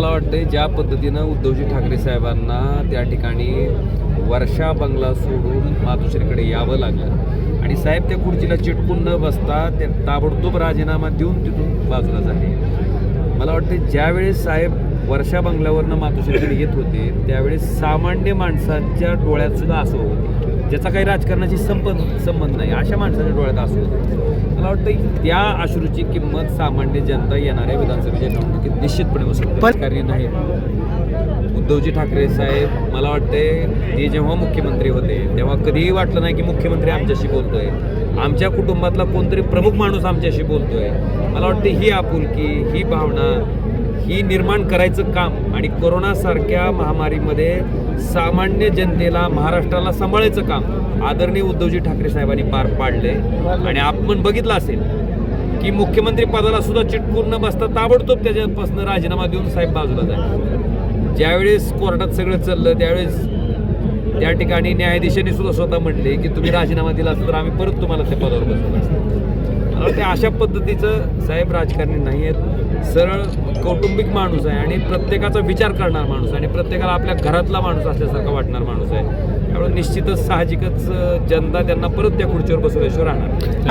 मला वाटतं ज्या पद्धतीनं उद्धवजी ठाकरे साहेबांना त्या ठिकाणी वर्षा बंगला सोडून मातोश्रीकडे यावं लागलं. आणि साहेब त्या खुर्चीला चिटकून न बसता ते ताबडतोब राजीनामा देऊन तिथून बाजूला झाले. मला वाटते ज्यावेळेस साहेब वर्षा बंगल्यावरनं मातोश्रीकडे येत होते त्यावेळेस सामान्य माणसाच्या डोळ्यात सुद्धा असं होते. ज्याचा काही राजकारणाशी संबंध संबंध नाही अशा माणसाच्या डोळ्यात असं होतं. मला वाटतं त्या अश्रूची किंमत सामान्य जनता येणाऱ्या विधानसभेच्या निवडणुकीत निश्चितपणे वसूल राजकारणी नाही. उद्धवजी ठाकरे साहेब मला वाटते ते जेव्हा मुख्यमंत्री होते तेव्हा कधीही वाटलं नाही की मुख्यमंत्री आमच्याशी बोलतोय. आमच्या कुटुंबातला कोणतरी प्रमुख माणूस आमच्याशी बोलतोय. मला वाटते ही आपुलकी ही भावना ही निर्माण करायचं काम आणि कोरोनासारख्या महामारीमध्ये सामान्य जनतेला महाराष्ट्राला सांभाळायचं काम आदरणीय उद्धवजी ठाकरे साहेबांनी पार पाडले आणि आपण बघितलं असेल की मुख्यमंत्री पदाला सुद्धा चिटकून न बसता ताबडतोब त्याच्यापासून राजीनामा देऊन साहेब बाजूला जाईल ज्यावेळेस कोर्टात सगळं चाललं त्यावेळेस त्या ठिकाणी न्यायाधीशांनी सुद्धा स्वतः म्हटले की तुम्ही राजीनामा दिला असता तर आम्ही परत तुम्हाला त्या पदावर बसवलं असतं. मला अशा पद्धतीचं साहेब राजकारणी नाही आहेत सरळ कौटुंबिक माणूस आहे आणि प्रत्येकाचा विचार करणार माणूस आहे आणि प्रत्येकाला आपल्या घरातला माणूस असल्यासारखा वाटणार माणूस आहे. त्यामुळे निश्चितच साहजिकच जनता त्यांना परत त्या खुर्चीवर बसवल्याशिवाय राहणार